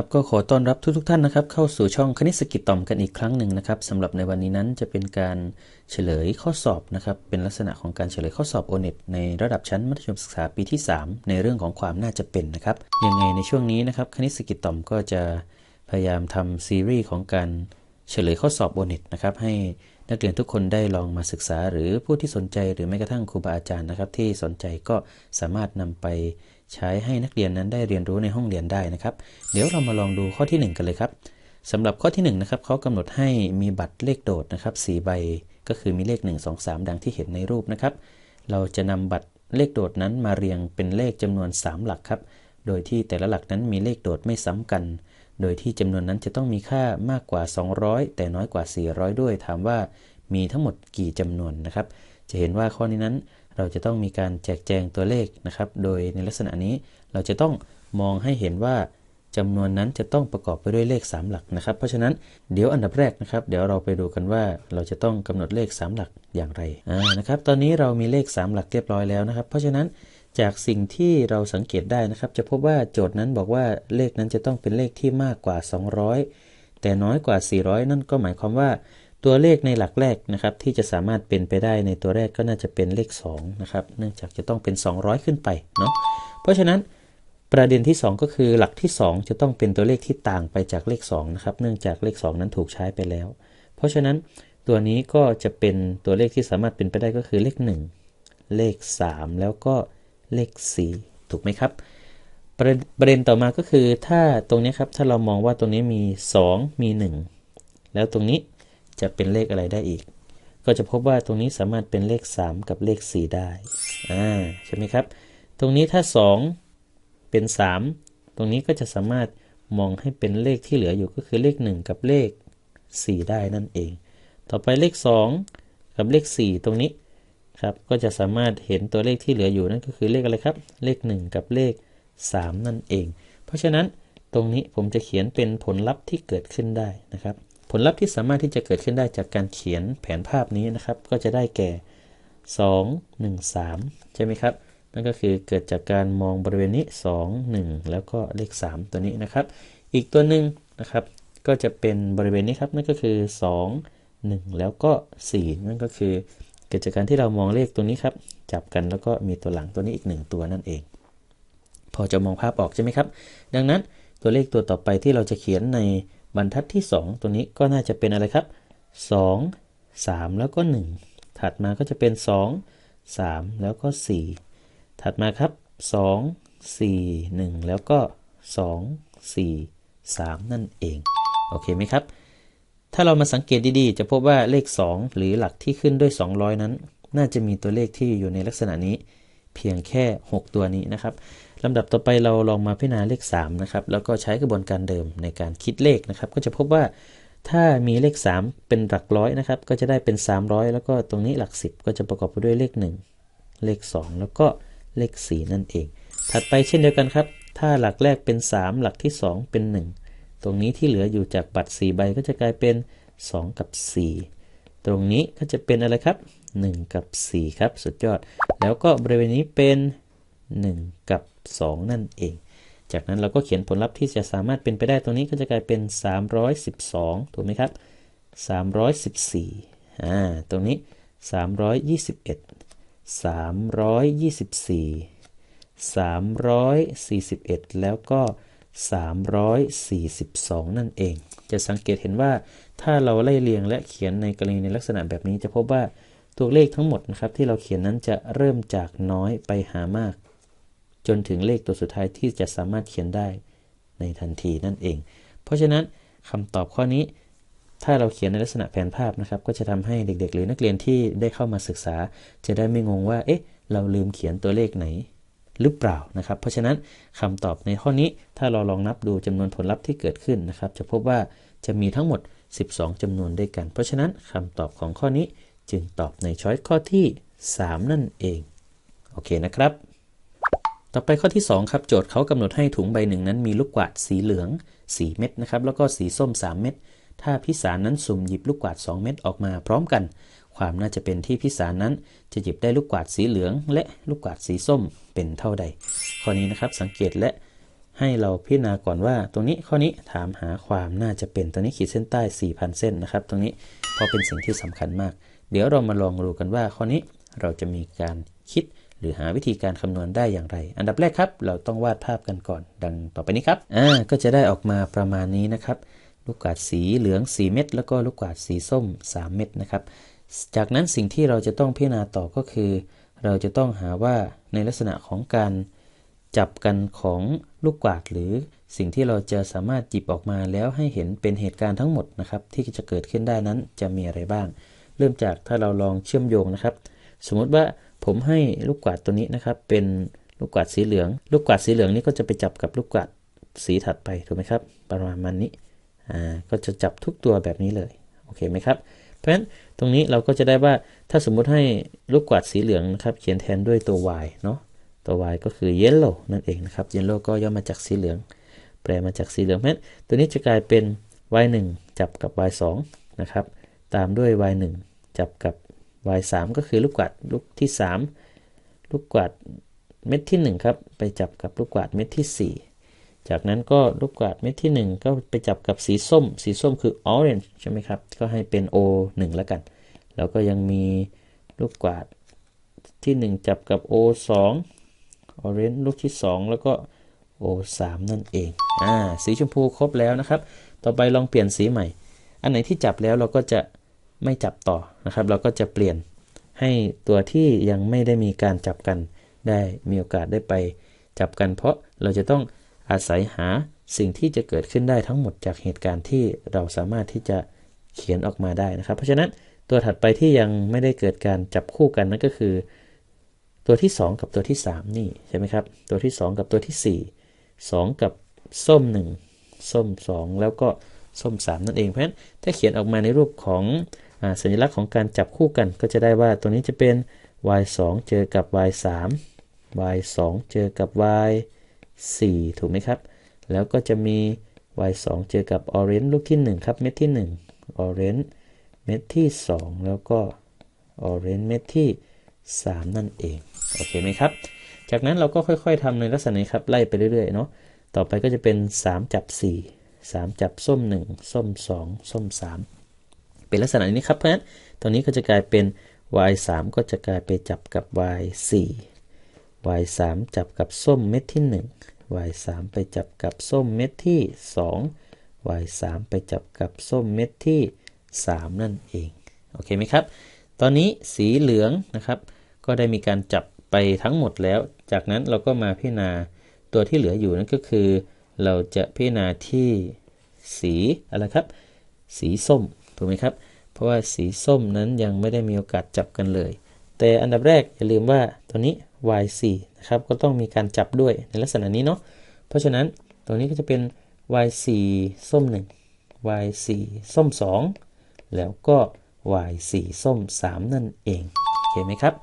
ครับก็ขอต้อนรับทุกทท่านนะครับเข้าสู่ช่องคณิตสกิจต่อมกันอีกครั้งหนึ่งนะครับสำหรับในวันนี้นั้นจะเป็นการเฉลยข้อสอบนะครับเป็นลักษณะของการเฉลยข้อสอบโอเน็ตในระดับชั้นมัธยมศึกษาปีที่ 3 ในเรื่องของความน่าจะเป็นนะครับยังไงในช่วงนี้นะครับคณิตสกิจต่อมก็จะพยายามทำซีรีส์ของการเฉลยข้อสอบโอเน็ตนะครับให้นักเรียนทุกคนได้ลองมาศึกษา หรือผู้ที่สนใจหรือแม้กระทั่งครูบาอาจารย์นะครับที่สนใจก็สามารถนำไป ใช้ให้นักเรียนนั้นได้เรียนรู้ในห้องเรียนได้นะครับ เดี๋ยวเรามาลองดูข้อที่ 1 กันเลยครับสำหรับข้อที่1นะครับเขากำหนดให้มีบัตรเลขโดดนะครับสใบก็คือมีเลข 1 2 3 ดังที่เห็นในรูปนะครับ เราจะนำบัตรเลขโดดนั้นมาเรียงเป็นเลขจำนวน 3 หลักครับ โดยที่แต่ละหลักนั้นมีเลขโดดไม่ซ้ำกัน โดยที่จำนวนนั้นจะต้องมีค่ามากกว่า 200 แต่น้อยกว่า 400 ด้วย ถามว่ามีทั้งหมดกี่จำนวนนะครับ จะเห็นว่าข้อนี้นั้น เราจะต้องมีการแจกแจงตัวเลขนะครับ โดยในลักษณะนี้เราจะต้องมองให้เห็นว่าจำนวนนั้นจะต้องประกอบไปด้วยเลข 3 หลักนะครับ เพราะฉะนั้นเดี๋ยวอันดับแรกนะครับ เดี๋ยวเราไปดูกันว่าเราจะต้องกำหนดเลข 3 หลักอย่างไรอ่านะครับ ตอนนี้เรามีเลข 3 หลักเรียบร้อยแล้วนะครับ เพราะฉะนั้นจากสิ่งที่เราสังเกตได้นะครับ จะพบว่าโจทย์นั้นบอกว่าเลขนั้นจะต้องเป็นเลขที่มากกว่า 200 แต่น้อยกว่า 400 นั่นก็หมายความว่า ตัวเลขในหลักแรกนะครับที่จะสามารถเป็นไปได้ในตัวแรกก็น่าจะเป็นเลข2นะครับเนื่องจากจะต้องเป็น 200 ขึ้นไปเนาะเพราะฉะนั้นประเด็นที่ 2 ก็คือหลักที่ 2 จะต้องเป็นตัวเลขที่ต่างไปจากเลข2นะครับเนื่องจากเลข 2 นั้นถูกใช้ไปแล้ว เพราะฉะนั้นตัวนี้ก็จะเป็นตัวเลขที่สามารถเป็นไปได้ก็คือเลข 1 เลข 3 แล้วก็เลข 4 ถูกไหมครับ ประเด็นต่อมาก็คือถ้าตรงนี้ครับถ้าเรามองว่าตรงนี้มี 2 มี 1 แล้วตรงนี้ จะเป็นเลขอะไรได้อีก ก็จะพบว่าตรงนี้สามารถเป็นเลข 3 กับเลข 4 ได้อ่าใช่ไหมครับ ตรงนี้ถ้า 2 เป็น 3 ตรงนี้ก็จะสามารถมองให้เป็นเลขที่เหลืออยู่ก็คือเลข 1 กับเลข 4 ได้นั่นเอง ต่อไปเลข 2 กับเลข 4 ตรงนี้ครับก็จะสามารถเห็นตัวเลขที่เหลืออยู่นั่นก็คือเลขอะไรครับ เลข 1 กับเลข 3 นั่นเอง เพราะฉะนั้นตรงนี้ผมจะเขียนเป็นผลลัพธ์ที่เกิดขึ้นได้นะครับ ผลลัพธ์ที่สามารถที่จะเกิดขึ้นได้จากการเขียนแผนภาพนี้นะครับ ก็จะได้แก่ 2 1 3 ใช่ไหมครับ นั่นก็คือเกิดจากการมองบริเวณนี้ 2 1 แล้วก็เลข 3 ตัวนี้นะครับ อีกตัวหนึ่งนะครับ ก็จะเป็นบริเวณนี้ครับ นั่นก็คือ 2 1 แล้วก็ 4 นั่นก็คือเกิดจากการที่เรามองเลขตัวนี้ครับ จับกันแล้วก็มีตัวหลังตัวนี้อีก 1 ตัวนั่นเอง พอจะมองภาพออกใช่ไหมครับ ดังนั้นตัวเลขตัวต่อไปที่เราจะเขียนใน บรรทัดที่ 2 ตัวนี้ก็น่าจะเป็นอะไรครับ 2 3 แล้วก็ 1 ถัดมาก็จะเป็น 2 3 แล้วก็ 4 ถัดมาครับ 2 4 1 แล้วก็ 2 4 3 นั่นเอง โอเคไหมครับ ถ้าเรามาสังเกตดีๆ จะพบว่าเลข 2 หรือหลักที่ขึ้นด้วย 200 นั้น น่าจะมีตัวเลขที่อยู่ในลักษณะนี้เพียงแค่ 6 ตัวนี้นะครับ ลำดับต่อไปเราลองมาพิจารณาเลข3นะครับแล้วก็ใช้กระบวนการเดิมในการคิดเลขนะครับ ก็จะพบว่าถ้ามีเลข 3 เป็นหลักร้อยนะครับ ก็จะได้เป็น 300 แล้วก็ตรงนี้หลัก 10 ก็จะประกอบไปด้วยเลข 1 เลข 2 แล้วก็เลข 4 นั่นเอง ถัดไปเช่นเดียวกันครับ ถ้าหลักแรกเป็น 3 หลักที่ 2 เป็น 1 ตรงนี้ที่เหลืออยู่จากบัตร 4 ใบก็จะกลายเป็น 2 กับ 4 ตรงนี้ก็จะเป็นอะไรครับ 1 กับ 4 ครับ สุดยอด แล้วก็บริเวณนี้เป็น 1 กับ 2 นั่นเอง จากนั้นเราก็เขียนผลลัพธ์ที่จะสามารถเป็นไปได้ตรงนี้ก็จะกลายเป็น 312 ถูกไหมครับ 314อ่าตรงนี้ 321 324 341 แล้วก็ 342 นั่นเอง จะสังเกตเห็นว่าถ้าเราไล่เรียงและเขียนในกรณีในลักษณะแบบนี้จะพบว่าตัวเลขทั้งหมดนะครับที่เราเขียนนั้นจะเริ่มจากน้อยไปหามาก จนถึงเลขตัวสุดท้ายที่จะสามารถเขียนได้ในทันทีนั่นเอง เพราะฉะนั้นคำตอบข้อนี้ ถ้าเราเขียนในลักษณะแผนภาพนะครับ ก็จะทำให้เด็ก ๆ หรือนักเรียนที่ได้เข้ามาศึกษา จะได้ไม่งงว่า เอ๊ะ เราลืมเขียนตัวเลขไหนหรือเปล่านะครับ เพราะฉะนั้นคำตอบในข้อนี้ถ้าเราลองนับดูจำนวนผลลัพธ์ที่เกิดขึ้นนะครับ จะพบว่าจะมีทั้งหมด 12จำนวนด้วยกัน เพราะฉะนั้นคำตอบของข้อนี้จึงตอบในช้อยข้อที่ 3 นั่นเอง โอเคนะครับ ต่อไปข้อที่ 2 ครับโจทย์เขากำหนดให้ถุงใบหนึ่งนั้นมีลูกกวาดสีเหลือง 4 เม็ดนะครับแล้วก็สีส้ม 3 เม็ดถ้าพิสารนั้นสุ่มหยิบลูกกวาด 2 เม็ดออกมาพร้อมกัน ความน่าจะเป็นที่พิสารนั้น จะหยิบได้ลูกกวาดสีเหลือง และลูกกวาดสีส้มเป็นเท่าใด ข้อนี้นะครับสังเกตและให้เราพิจารณาก่อนว่า ตรงนี้ข้อนี้ถามหาความน่าจะเป็นตรงนี้ขีดเส้นใต้ 4,000 เส้นนะครับ ตรงนี้เพราะเป็นสิ่งที่สำคัญมาก เดี๋ยวเรามาลองดูกันว่าข้อนี้เราจะมีการคิด หรือหาวิธีการคำนวณได้อย่างไร อันดับแรกครับ เราต้องวาดภาพกันก่อน ดังต่อไปนี้ครับ อ่า ก็จะได้ออกมาประมาณนี้นะครับ ลูกกาดสีเหลือง 4 เม็ด แล้วก็ลูกกาดสีส้ม 3 เม็ดนะครับ จากนั้นสิ่งที่เราจะต้องพิจารณาต่อก็คือ เราจะต้องหาว่าในลักษณะของการจับกันของลูกกวาดหรือสิ่งที่เราจะสามารถจิบออกมาแล้วให้เห็นเป็นเหตุการณ์ทั้งหมดนะครับ ที่จะเกิดขึ้นได้นั้นจะมีอะไรบ้าง เริ่มจากถ้าเราลองเชื่อมโยงนะครับ สมมติว่า ผมให้ลูกกวาดตัวนี้นะครับ เป็นลูกกวาดสีเหลือง ลูกกวาดสีเหลืองนี้ก็จะไปจับกับลูกกวาดสีถัดไปถูกไหมครับ ประมาณมันนี้อ่าก็จะจับทุกตัวแบบนี้เลยโอเคไหมครับ เพราะฉะนั้นตรงนี้เราก็จะได้ว่าถ้าสมมุติให้ลูกกวาดสีเหลืองนะครับ เขียนแทนด้วยตัว y เนาะตัว y ก็คือ yellow นั่นเองนะครับ yellow ก็ย่อมาจากสีเหลือง แปลมาจากสีเหลืองเพราะฉะนั้นตัวนี้จะกลายเป็น y 1จับกับ y 2นะครับตามด้วย y 1จับกับ y 3ก็คือลูกกวาดลูกที่ 3 ลูกกวาดเม็ดที่ 1 ครับ ไปจับกับลูกกวาดเม็ดที่ 4 จากนั้นก็ลูกกวาดเม็ดที่ 1 ก็ไปจับกับสีส้ม สีส้มคือ orange ใช่ไหมครับ ก็ให้เป็น o 1แล้วกัน แล้วก็ยังมีลูกกวาดที่ 1 จับกับ o 2 orange ลูกที่ 2 แล้วก็ o 3นั่นเอง อ่า สีชมพูครบแล้วนะครับ ต่อไปลองเปลี่ยนสีใหม่ อันไหนที่จับแล้วเราก็จะ ไม่จับต่อนะครับ เราก็จะเปลี่ยนให้ตัวที่ยังไม่ได้มีการจับกันได้มีโอกาสได้ไปจับกัน เพราะเราจะต้องอาศัยหาสิ่งที่จะเกิดขึ้นได้ทั้งหมดจากเหตุการณ์ที่เราสามารถที่จะเขียนออกมาได้นะครับ เพราะฉะนั้นตัวถัดไปที่ยังไม่ได้เกิดการจับคู่กันนั่นก็คือ ตัวที่ 2 กับตัวที่ 3 นี่ใช่ไหมครับ ตัวที่ 2 กับตัวที่ 4 2 กับส้ม 1 ส้ม 2 แล้วก็ส้ม 3 นั่นเองเพราะฉะนั้นถ้าเขียนออกมาในรูปของ สัญลักษณ์ของการจับคู่กันก็จะได้ว่าตัวนี้จะเป็น y 2เจอกับ y 3 y 2เจอกับ y 4ถูกไหมครับ แล้วก็จะมี y 2เจอกับ orange ลูกที่ 1 ครับ เม็ดที่ 1 orange เม็ดที่ 2 แล้วก็ orange เม็ดที่ 3 นั่นเอง โอเคไหมครับ จากนั้นเราก็ค่อยๆทำในลักษณะนี้ครับ ไล่ไปเรื่อยๆเนาะ ต่อไปก็จะเป็น 3 จับ 4 3 จับส้ม 1 ส้ม 2 ส้ม 3 เป็นลักษณะนี้ครับ เพราะฉะนั้นตรงนี้ก็จะกลายเป็น y 3ก็จะกลายไปจับกับ y 4 y 3จับกับส้มเม็ดที่ 1 y 3ไปจับกับส้มเม็ดที่ 2 y 3ไปจับกับส้มเม็ดที่ 3 นั่นเอง โอเคไหมครับ ตอนนี้สีเหลืองนะครับ ก็ได้มีการจับไปทั้งหมดแล้ว จากนั้นเราก็มาพิจารณาตัวที่เหลืออยู่นั่นก็คือ เราจะพิจารณาที่สีอะไรครับ สีส้ม ถูกไหมครับ เพราะว่าสีส้มนั้นยังไม่ได้มีโอกาสจับกันเลย แต่อันดับแรกอย่าลืมว่าตัวนี้ y 4 นะครับก็ต้องมีการจับด้วยในลักษณะนี้เนาะเพราะฉะนั้นตรงนี้ก็จะเป็น y 4 ส้ม 1 y 4 ส้ม 2 แล้วก็ y 4 ส้ม 3 นั่นเองโอเคไหมครับ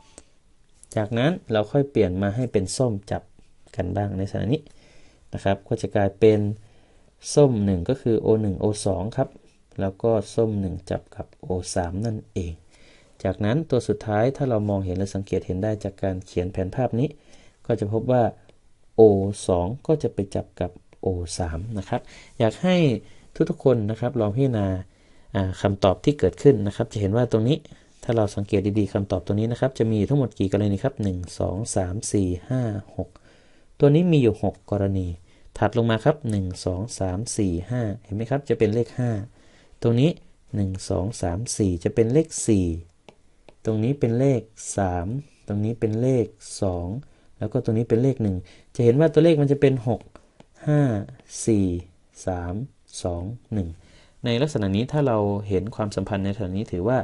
จากนั้นเราค่อยเปลี่ยนมาให้เป็นส้มจับกันบ้างในสถานะนี้นะครับ ก็จะกลายเป็นส้ม 1 ก็คือ o 1 o 2 ครับ แล้วก็ส้ม 1 จับกับ o 3 นั่นเอง จากนั้นตัวสุดท้ายถ้าเรามองเห็นและสังเกตเห็นได้จากการเขียนแผนภาพนี้ ก็จะพบว่า o 2 ก็จะไปจับกับ o 3 นะครับ อยากให้ทุกๆคนนะครับลองพิจารณาคำตอบที่เกิดขึ้นนะครับ จะเห็นว่าตรงนี้ถ้าเราสังเกตดีๆคำตอบตรงนี้นะครับ จะมีทั้งหมดกี่กรณีครับ 1 2 3 4 5 6 ตัวนี้มีอยู่ 6 กรณี ถัดลงมาครับ 1 2 3 4 5 เห็นไหมครับ จะเป็นเลข 5 ตรงนี้ 1 2 3 4 จะเป็นเลข 4 ตรงนี้เป็นเลข 3 ตรงนี้เป็นเลข 2 แล้วก็ตรงนี้เป็นเลข 1 จะเห็นว่าตัวเลขมันจะเป็น 6 5 4 3 2 1 ในลักษณะนี้ถ้าเราเห็นความสัมพันธ์ในลักษณะนี้ถือว่า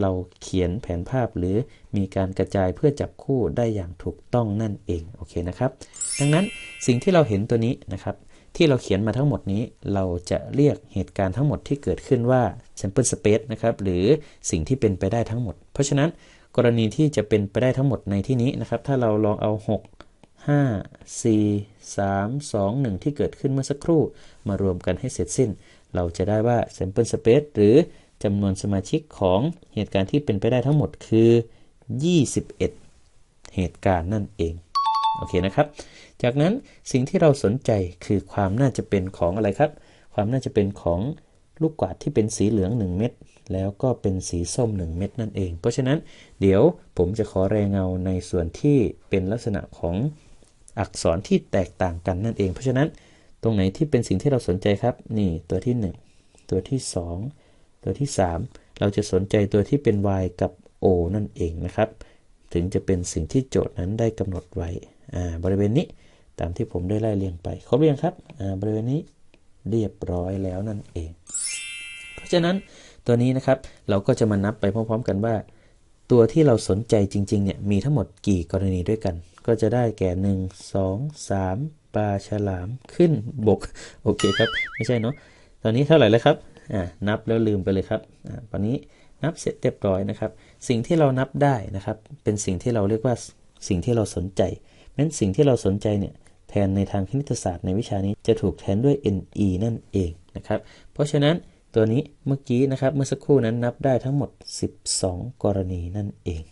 เราเขียนแผนภาพหรือมีการกระจายเพื่อจับคู่ได้อย่างถูกต้องนั่นเอง โอเคนะครับ ดังนั้นสิ่งที่เราเห็นตัวนี้นะครับ ที่เราเขียนมาทั้งหมดนี้ เราจะเรียกเหตุการณ์ทั้งหมดที่เกิดขึ้นว่า sample space นะครับ หรือสิ่งที่เป็นไปได้ทั้งหมด เพราะฉะนั้นกรณีที่จะเป็นไปได้ทั้งหมดในที่นี้นะครับ ถ้าเราลองเอา 6 5 4 3 2 1 ที่เกิดขึ้นเมื่อสักครู่ มารวมกันให้เสร็จสิ้น เราจะได้ว่า sample space หรือจำนวนสมาชิกของเหตุการณ์ที่เป็นไปได้ทั้งหมดคือ 21 เหตุการณ์นั่นเอง โอเคนะครับ จากนั้นสิ่งที่เราสนใจคือความน่าจะเป็นของอะไรครับ ความน่าจะเป็นของลูกกวาดที่เป็นสีเหลือง 1 เม็ดแล้วก็เป็นสีส้ม 1 เม็ดนั่นเอง เพราะฉะนั้นเดี๋ยวผมจะขอแรงเงาในส่วนที่เป็นลักษณะของอักษรที่แตกต่างกันนั่นเอง เพราะฉะนั้นตรงไหนที่เป็นสิ่งที่เราสนใจครับ นี่ตัวที่ 1 ตัวที่ 2 ตัวที่ 3 เราจะสนใจตัวที่เป็น y กับ o นั่นเองนะครับ ถึงจะเป็นสิ่งที่โจทย์นั้นได้กำหนดไว้บริเวณนี้ ตามที่ผมได้ไล่เรียงไปครบเรียงครับบริเวณนี้เรียบร้อยแล้วนั่นเอง เพราะฉะนั้นตัวนี้นะครับเราก็จะมานับไปพร้อมๆ กันว่า ตัวที่เราสนใจจริงๆเนี่ยมีทั้งหมดกี่กรณีด้วยกัน ก็จะได้แก่ 1 2 3ปลาฉลามขึ้นบกโอเคครับไม่ใช่เนาะตอนนี้เท่าไหร่แล้วครับอ่านับแล้วลืมไปเลยครับอ่าตอนนี้นับเสร็จเรียบร้อยนะครับ สิ่งที่เรานับได้นะครับ เป็นสิ่งที่เราเรียกว่าสิ่งที่เราสนใจนั้นสิ่งที่เราสนใจเนี่ย แทนในทางคณิตศาสตร์ในวิชานี้จะถูกแทนด้วย ne นั่นเองนะครับ เพราะฉะนั้นตัวนี้เมื่อกี้นะครับเมื่อสักครู่นั้นนับได้ทั้งหมด 12 กรณีนั่นเอง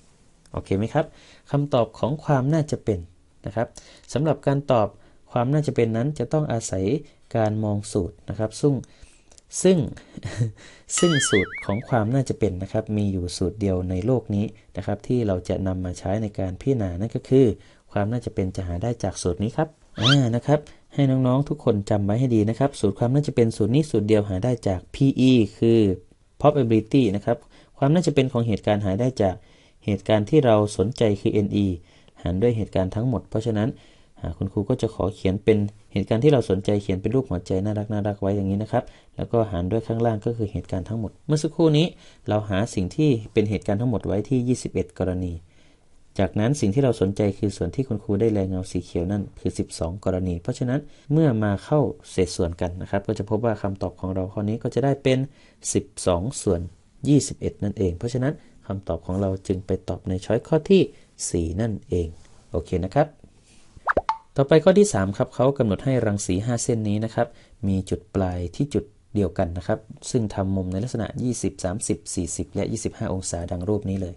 โอเคไหมครับคำตอบของความน่าจะเป็นนะครับสำหรับการตอบความน่าจะเป็นนั้นจะต้องอาศัยการมองสูตรนะครับ ซึ่งซึ่งซึ่งสูตรของความน่าจะเป็นนะครับ มีอยู่สูตรเดียวในโลกนี้นะครับ ที่เราจะนำมาใช้ในการพิจารณานั่นก็คือ ความน่าจะเป็นจะหาได้จากสูตรนี้ครับ อ่านะครับให้น้องๆทุกคนจำไว้ให้ดีนะครับ สูตรความน่าจะเป็นสูตรนี้สูตรเดียวหาได้จาก PE คือ probability นะครับ ความน่าจะเป็นของเหตุการณ์หาได้จากเหตุการณ์ที่เราสนใจคือ NE หารด้วยเหตุการณ์ทั้งหมด เพราะฉะนั้นคุณครูก็จะขอเขียนเป็นเหตุการณ์ที่เราสนใจเขียนเป็นรูปหัวใจน่ารักน่ารักไว้อย่างนี้นะครับ แล้วก็หารด้วยข้างล่างก็คือเหตุการณ์ทั้งหมด เมื่อสักครู่นี้เราหาสิ่งที่เป็นเหตุการณ์ทั้งหมดไว้ที่ 21 กรณี จากนั้นสิ่งที่เราสนใจคือส่วนที่คุณครูได้แรงเงาสีเขียวนั่นคือ 12 กรณี เพราะฉะนั้นเมื่อมาเข้าเศษส่วนกันนะครับ ก็จะพบว่าคำตอบของเราข้อนี้ก็จะได้เป็น 12 ส่วน 21 นั่นเอง เพราะฉะนั้นคำตอบของเราจึงไปตอบในช้อยข้อที่ 4 นั่นเอง โอเคนะครับ ต่อไปข้อที่ 3 ครับเขากำหนดให้รังสี 5 เส้นนี้นะครับ มีจุดปลายที่จุดเดียวกันนะครับ ซึ่งทำมุมในลักษณะ 20 30 40 และ 25 องศาดังรูปนี้เลย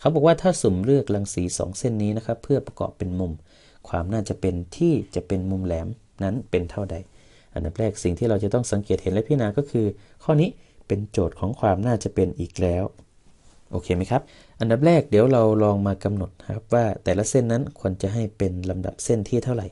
เขาบอกว่าถ้าสุ่มเลือกรังสี 2 เส้นนี้นะครับ เพื่อประกอบเป็นมุม ความน่าจะเป็นที่จะเป็นมุมแหลมนั้นเป็นเท่าใด อันดับแรกสิ่งที่เราจะต้องสังเกตเห็นและพิจารณาก็คือ ข้อนี้เป็นโจทย์ของความน่าจะเป็นอีกแล้วโอเคไหมครับ อันดับแรกเดี๋ยวเราลองมากำหนดครับว่าแต่ละเส้นนั้นควรจะให้เป็นลำดับเส้นที่เท่าไหร่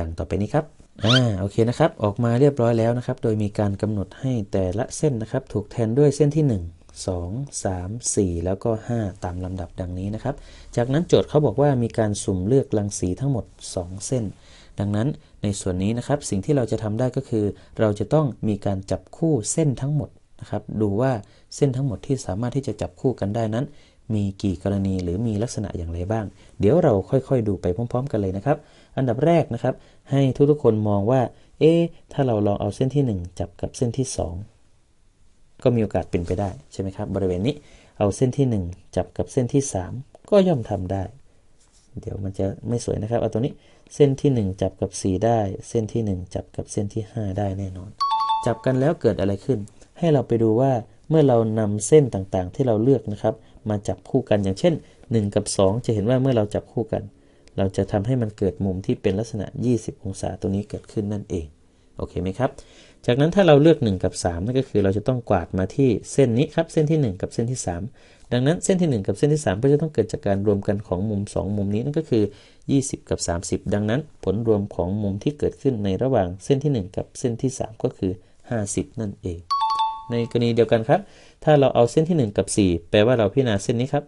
ดังต่อไปนี้ครับอ่าโอเคนะครับ ออกมาเรียบร้อยแล้วนะครับ โดยมีการกำหนดให้แต่ละเส้นนะครับ ถูกแทนด้วยเส้นที่ 1 2 3 4 แล้วก็ 5 ตามลำดับดังนี้นะครับ จากนั้นโจทย์เขาบอกว่ามีการสุ่มเลือกรังสีทั้งหมด 2 เส้น ดังนั้นในส่วนนี้นะครับสิ่งที่เราจะทำได้ก็คือ เราจะต้องมีการจับคู่เส้นทั้งหมดนะครับดูว่าเส้นทั้งหมดที่สามารถที่จะจับคู่กันได้นั้น มีกี่กรณีหรือมีลักษณะอย่างไรบ้าง เดี๋ยวเราค่อยๆ ดูไปพร้อม ๆ กันเลยนะครับ อันดับแรกนะครับ ให้ทุกๆคนมองว่า เอ๊ถ้าเราลองเอาเส้นที่ 1 จับกับเส้นที่ 2 ก็มีโอกาสเป็นไปได้ใช่ไหมครับ บริเวณนี้เอาเส้นที่ 1 จับกับเส้นที่ 3 ก็ย่อมทำได้ เดี๋ยวมันจะไม่สวยนะครับ เอาตัวนี้เส้นที่ 1 จับกับ 4 ได้ เส้นที่ 1 จับกับเส้นที่ 5 ได้แน่นอน จับกันแล้วเกิดอะไรขึ้น ให้เราไปดูว่าเมื่อเรานำเส้นต่างๆ ที่เราเลือกนะครับ มาจับคู่กันอย่างเช่น 1 กับ 2 จะเห็นว่าเมื่อเราจับคู่กัน เราจะทำให้มันเกิดมุมที่เป็นลักษณะ 20 องศาตัวนี้เกิดขึ้นนั่นเอง โอเคไหมครับ จากนั้นถ้าเราเลือก 1 กับ 3 นั่นก็คือเราจะต้องกวาดมาที่เส้นนี้ครับ เส้นที่ 1 กับเส้นที่ 3 ดังนั้นเส้นที่ 1 กับเส้นที่ 3 ก็จะต้องเกิดจากการรวมกันของมุม 2 มุมนี้นั่นก็คือ 20 กับ 30 ดังนั้นผลรวมของมุมที่เกิดขึ้นในระหว่างเส้นที่ 1 กับเส้นที่ 3 ก็คือ 50 นั่นเอง ในกรณีเดียวกันครับ ถ้าเราเอาเส้นที่ 1 กับ 4 แปลว่าเราพิจารณาเส้นนี้ครับ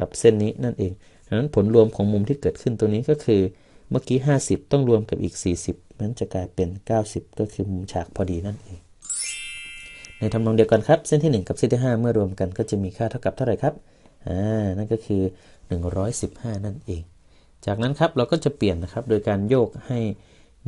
กับเส้นนี้นั่นเองดังนั้นผลรวมของมุมที่เกิดขึ้นตรงนี้ก็คือ เมื่อกี้ 50 ต้องรวมกับอีก 40 นั้นจะกลายเป็น 90 ก็คือมุมฉากพอดีนั่นเอง ในทำนองเดียวกันครับ เส้นที่ 1 กับเส้นที่ 5 เมื่อรวมกันก็จะมีค่าเท่ากับเท่าไหร่ครับอ่านั่นก็คือ 115 นั่นเอง จากนั้นครับเราก็จะเปลี่ยนนะครับโดยการโยกให้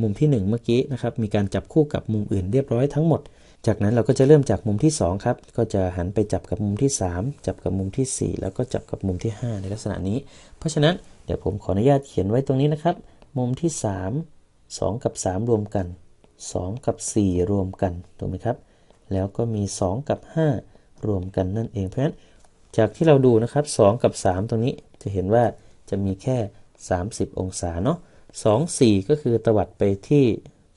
มุมที่ 1 เมื่อกี้นะครับมีการจับคู่กับมุมอื่นเรียบร้อยทั้งหมด จากนั้นเราก็จะเริ่มจากมุมที่ 2 ครับ ก็จะหันไปจับกับมุมที่ 3 จับกับมุมที่ 4 แล้วก็จับกับมุมที่ 5 ในลักษณะนี้ เพราะฉะนั้นเดี๋ยวผมขออนุญาตเขียนไว้ตรงนี้นะครับ มุมที่ 3 2 กับ 3 รวมกัน 2 กับ 4 รวมกันถูกไหมครับ แล้วก็มี 2 กับ 5 รวมกันนั่นเอง เพราะฉะนั้นจากที่เราดูนะครับ 2 กับ 3 ตรงนี้จะเห็นว่าจะมีแค่ 30 องศาเนาะ2 4 ก็คือตวัดไปที่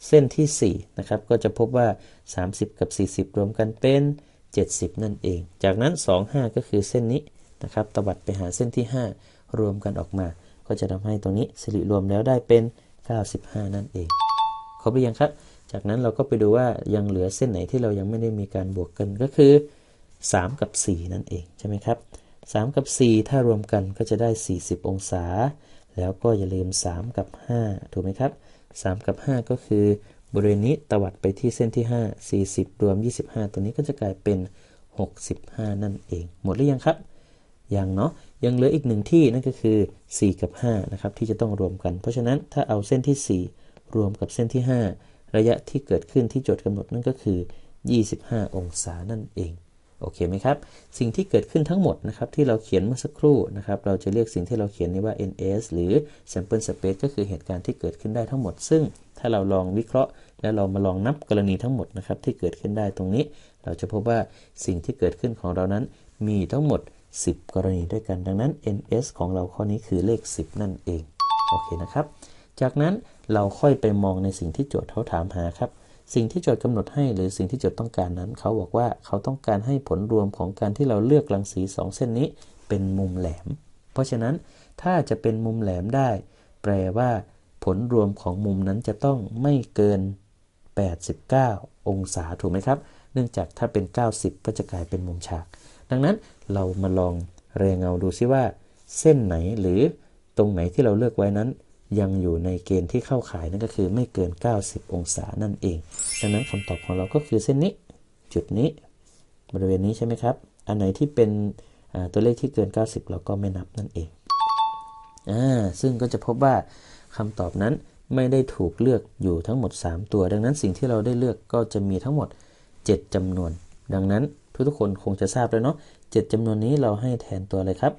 เส้นที่ 4 นะครับ ก็จะพบว่า 30 กับ 40 รวมกันเป็น 70 นั่นเอง จากนั้น 2 5 ก็คือเส้นนี้นะครับตวัดไปหาเส้นที่ 5 รวมกันออกมา ก็จะทำให้ตรงนี้สิริรวมแล้วได้เป็น 95 นั่นเองครบหรือยังครับ จากนั้นเราก็ไปดูว่ายังเหลือเส้นไหนที่เรายังไม่ได้มีการบวกกันก็คือ 3 กับ 4 นั่นเองใช่ไหมครับ 3 กับ 4 ถ้ารวมกันก็จะได้ 40 องศา แล้วก็อย่าลืม 3 กับ 5 ถูกไหมครับ 3 กับ 5 ก็คือบริเวณนี้ตวัดไปที่เส้นที่ 5 40 รวม 25 ตัวนี้ก็จะกลายเป็น 65 นั่นเอง หมดหรือยังครับ ยังเนาะยังเหลืออีกหนึ่งที่นั่นก็คือ 4 กับ5นะครับที่จะต้องรวมกัน เพราะฉะนั้นถ้าเอาเส้นที่ 4 รวมกับเส้นที่ 5 ระยะที่เกิดขึ้นที่โจทย์กำหนดนั่นก็คือ 25 องศานั่นเองโอเคไหมครับ สิ่งที่เกิดขึ้นทั้งหมดนะครับที่เราเขียนเมื่อสักครู่นะครับเราจะเรียกสิ่งที่เราเขียนนี้ว่า ns หรือ sample space ก็คือเหตุการณ์ที่เกิดขึ้นได้ทั้งหมด ซึ่งถ้าเราลองวิเคราะห์ แล้วเรามาลองนับกรณีทั้งหมดนะครับที่เกิดขึ้นได้ตรงนี้ เราจะพบว่าสิ่งที่เกิดขึ้นของเรานั้นมีทั้งหมด 10 กรณีด้วยกัน ดังนั้น ns ของเราข้อนี้คือเลข 10 นั่นเอง โอเคนะครับ จากนั้นเราค่อยไปมองในสิ่งที่โจทย์เขาถามหาครับ สิ่งที่โจทย์กำหนดให้หรือสิ่งที่โจทย์ต้องการนั้น เขาบอกว่าเขาต้องการให้ผลรวมของการที่เราเลือกรังสี 2 เส้นนี้เป็นมุมแหลม เพราะฉะนั้นถ้าจะเป็นมุมแหลมได้ แปลว่า ผลรวมของมุมนั้นจะต้องไม่เกิน 89 องศาถูกไหมครับ เนื่องจากถ้าเป็น 90 ก็จะกลายเป็นมุมฉาก ดังนั้นเรามาลองเรียงเงาดูซิว่า เส้นไหนหรือตรงไหนที่เราเลือกไว้นั้น ยังอยู่ในเกณฑ์ที่เข้าข่ายนั่นก็คือไม่เกิน 90 องศานั่นเอง ดังนั้นคำตอบของเราก็คือเส้นนี้ จุดนี้ บริเวณนี้ใช่ไหมครับ อันไหนที่เป็นตัวเลขที่เกิน 90 เราก็ไม่นับนั่นเองอ่าซึ่งก็จะพบว่าคำตอบนั้นไม่ได้ถูกเลือกอยู่ทั้งหมด 3 ตัว ดังนั้นสิ่งที่เราได้เลือกก็จะมีทั้งหมด 7จำนวน ดังนั้น ทุกๆคนคงจะทราบแล้วเนาะ7จำนวนนี้เราให้แทนตัวอะไรครับ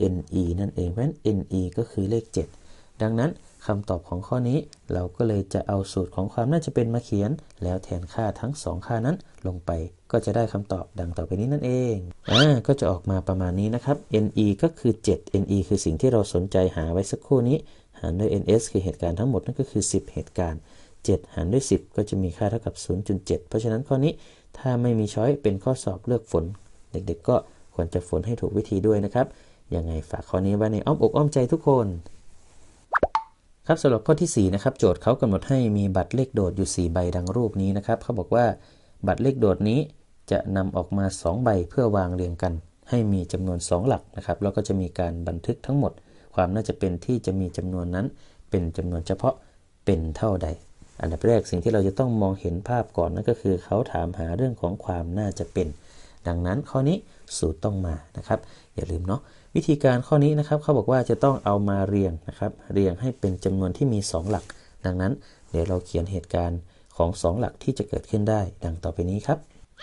ne นั่นเอง เพราะฉะนั้น ne ก็คือเลข 7 ดังนั้นคำตอบของข้อนี้เราก็เลยจะเอาสูตรของความน่าจะเป็นมาเขียน แล้วแทนค่าทั้ง 2 ค่านั้นลงไปก็จะได้คำตอบดังต่อไปนี้นั่นเองอ่าก็จะออกมาประมาณนี้นะครับ ne ก็คือ 7 ne คือสิ่งที่เราสนใจหาไว้สักครู่นี้ หารด้วย ns คือเหตุการณ์ทั้งหมดนั่นก็คือ 10 เหตุการณ์ 7 หารด้วย 10 ก็จะมีค่าเท่ากับ 0.7 เพราะฉะนั้นข้อนี้ถ้าไม่มีช้อยเป็นข้อสอบเลือกฝน เด็กๆ ก็ควรจะฝนให้ถูกวิธีด้วยนะครับ ยังไงฝากข้อนี้ไว้ในอ้อมอกอ้อมใจทุกคน ครับสำหรับข้อที่ 4 นะครับ โจทย์เขากำหนดให้มีบัตรเลขโดดอยู่ 4 ใบดังรูปนี้นะครับ เขาบอกว่าบัตรเลขโดดนี้จะนำออกมา 2 ใบเพื่อวางเรียงกัน ให้มีจำนวน 2 หลักนะครับ แล้วก็จะมีการบันทึกทั้งหมด ความน่าจะเป็นที่จะมีจำนวนนั้น เป็นจำนวนเฉพาะเป็นเท่าใด อันดับแรกสิ่งที่เราจะต้องมองเห็นภาพก่อนนั่นก็คือ เขาถามหาเรื่องของความน่าจะเป็น ดังนั้นข้อนี้สูตรต้องมานะครับ อย่าลืมเนาะวิธีการข้อนี้นะครับเขาบอกว่าจะต้องเอามาเรียงนะครับเรียงให้เป็นจำนวนที่มี 2 หลัก ดังนั้นเดี๋ยวเราเขียนเหตุการณ์ของ 2 หลักที่จะเกิดขึ้นได้ ดังต่อไปนี้ครับ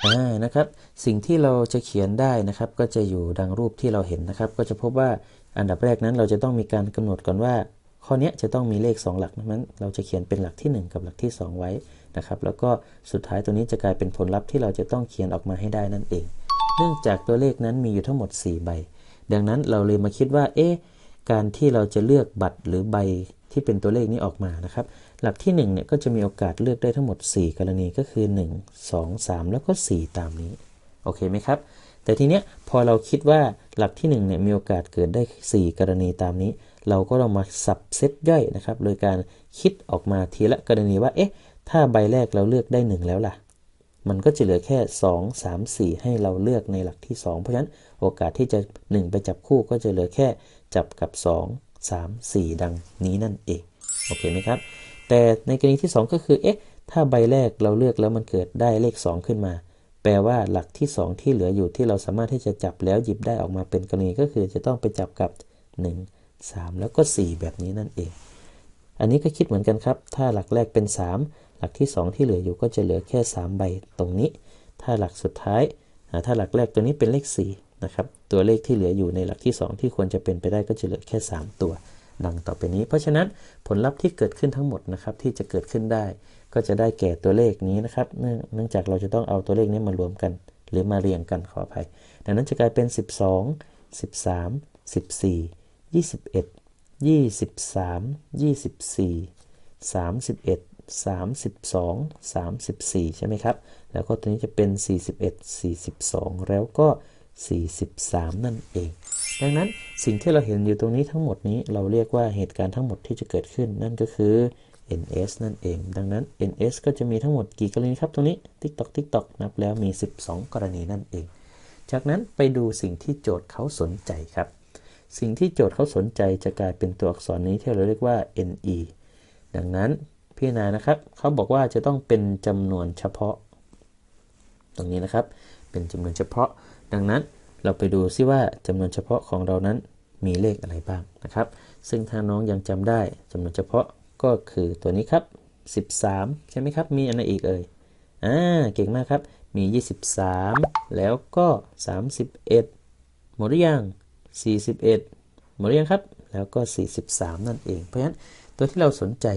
อ่านะครับสิ่งที่เราจะเขียนได้นะครับก็จะอยู่ดังรูปที่เราเห็นนะครับ ก็จะพบว่าอันดับแรกนั้นเราจะต้องมีการกำหนดก่อนว่า ข้อนี้จะต้องมีเลข 2 หลักนั้น เราจะเขียนเป็นหลักที่ 1 กับหลักที่ 2 ไว้นะครับ แล้วก็สุดท้ายตัวนี้จะกลายเป็นผลลัพธ์ที่เราจะต้องเขียนออกมาให้ได้นั่นเอง เนื่องจากตัวเลขนั้นมีอยู่ทั้งหมด 4 ใบ ดังนั้นเราเลยมาคิดว่า เอ๊ะ การที่เราจะเลือกบัตรหรือใบที่เป็นตัวเลขนี้ออกมานะครับ หลักที่1เนี่ยก็จะมีโอกาสเลือกได้ทั้งหมด 4 กรณีก็คือ 1 2 3 แล้วก็ 4 ตามนี้ โอเคไหมครับ แต่ทีเนี้ยพอเราคิดว่าหลักที่1เนี่ยมีโอกาสเกิดได้ 4 กรณีตามนี้ เราก็ลองมาสับเซตย่อยนะครับ โดยการคิดออกมาทีละกรณีว่าเอ๊ะถ้าใบแรกเราเลือกได้ 1 แล้วล่ะ มันก็จะเหลือแค่ 2 3 4 ให้เราเลือกในหลักที่ 2 เพราะฉะนั้นโอกาสที่จะ 1 ไปจับคู่ก็จะเหลือแค่จับกับ 2 3 4 ดังนี้นั่นเองโอเคไหมครับ แต่ในกรณีที่ 2 ก็คือเอ๊ะถ้าใบแรกเราเลือกแล้วมันเกิดได้เลข 2 ขึ้นมา แปลว่าหลักที่ 2 ที่เหลืออยู่ที่เราสามารถที่จะจับแล้วหยิบได้ออกมาเป็นกรณีก็คือจะต้องไปจับกับ 1 3 แล้วก็ 4 แบบนี้นั่นเอง อันนี้ก็คิดเหมือนกันครับ ถ้าหลักแรกเป็น 3 หลักที่ 2 ที่เหลืออยู่ก็จะเหลือแค่ 3 ใบตรงนี้ ถ้าหลักสุดท้าย ถ้าหลักแรกตัวนี้เป็นเลข4นะครับตัวเลขที่เหลืออยู่ในหลักที่ 2 ที่ควรจะเป็นไปได้ก็จะเหลือแค่ 3 ตัว ดังต่อไปนี้ เพราะฉะนั้นผลลัพธ์ที่เกิดขึ้นทั้งหมดนะครับที่จะเกิดขึ้นได้ ก็จะได้แก่ตัวเลขนี้นะครับเนื่องจากเราจะต้องเอาตัวเลขนี้มารวมกัน หรือมาเรียงกันขออภัย ดังนั้นจะกลายเป็น 12 13 14 21 23 24 31 32 34 ใช่ไหมครับ แล้วก็ตัวนี้จะเป็น 41 42 แล้วก็ 43 นั่นเอง ดังนั้นสิ่งที่เราเห็นอยู่ตรงนี้ทั้งหมดนี้เราเรียกว่าเหตุการณ์ทั้งหมดที่จะเกิดขึ้นนั่นก็คือ ns นั่นเอง ดังนั้น ns ก็จะมีทั้งหมดกี่กรณีครับตรงนี้ tiktok tiktok นับแล้วมี 12 กรณีนั่นเอง จากนั้นไปดูสิ่งที่โจทย์เขาสนใจครับ สิ่งที่โจทย์เขาสนใจจะกลายเป็นตัวอักษรนี้ที่เราเรียกว่า ne ดังนั้นพิจารณานะครับเขาบอกว่าจะต้องเป็นจำนวนเฉพาะ ตรงนี้นะครับ เป็นจำนวนเฉพาะ ดังนั้นเราไปดูซิว่าจำนวนเฉพาะของเรานั้นมีเลขอะไรบ้างนะครับ ซึ่งถ้าน้องยังจำได้จำนวนเฉพาะ ก็คือตัวนี้ครับ 13 ใช่ไหมครับ มีอะไรอีกเอ่ย อ่า เก่งมากครับ มี 23 แล้วก็ 31 หมดหรือยัง 41 หมดหรือยังครับ แล้วก็ 43 นั่นเอง เพราะฉะนั้นตัวที่เราสนใจ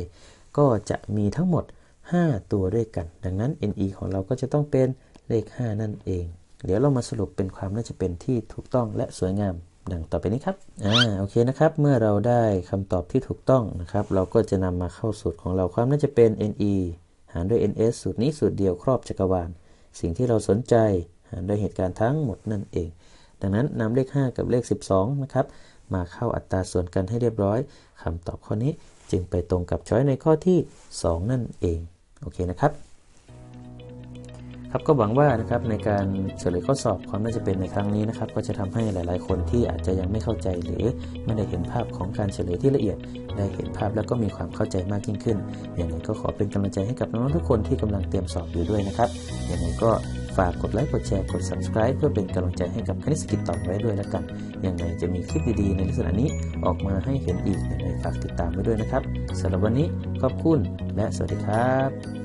ก็จะมีทั้งหมด 5 ตัวด้วยกัน ดังนั้น NE ของเราก็จะต้องเป็นเลข 5 นั่นเอง เดี๋ยวเรามาสรุปเป็นความน่าจะเป็นที่ถูกต้องและสวยงาม ดังต่อไปนี้ครับ อ่า โอเคนะครับ เมื่อเราได้คำตอบที่ถูกต้องนะครับ เราก็จะนำมาเข้าสูตรของเราความน่าจะเป็น NE หารด้วย NS สูตรนี้สูตรเดียวครอบจักรวาล สิ่งที่เราสนใจหารด้วยเหตุการณ์ทั้งหมดนั่นเอง ดังนั้นนำเลข 5 กับเลข 12 นะครับ มาเข้าอัตราส่วนกันให้เรียบร้อยคำตอบข้อนี้จึงไปตรงกับช้อยในข้อที่ 2 นั่นเอง โอเคนะครับ ครับก็หวังว่านะครับในการเฉลยข้อสอบความน่าจะเป็นในครั้งนี้นะครับ ก็จะทำให้หลาย ๆ คนที่อาจจะยังไม่เข้าใจหรือไม่ได้เห็นภาพของการเฉลยที่ละเอียด ได้เห็นภาพแล้วก็มีความเข้าใจมากยิ่งขึ้นอย่างไรก็ขอเป็นกำลังใจให้กับน้องๆทุกคนที่กำลังเตรียมสอบอยู่ด้วยนะครับอย่างไรก็ฝากกดไลค์กดแชร์กด subscribe เพื่อเป็นกำลังใจให้กับคณิตสกิจต่อไว้ด้วยแล้วกันอย่างไรจะมีคลิปดีๆในลักษณะนี้ออกมาให้เห็นอีกอย่างไรฝากติดตามไว้ด้วยนะครับสำหรับวันนี้ขอบคุณและสวัสดีครับ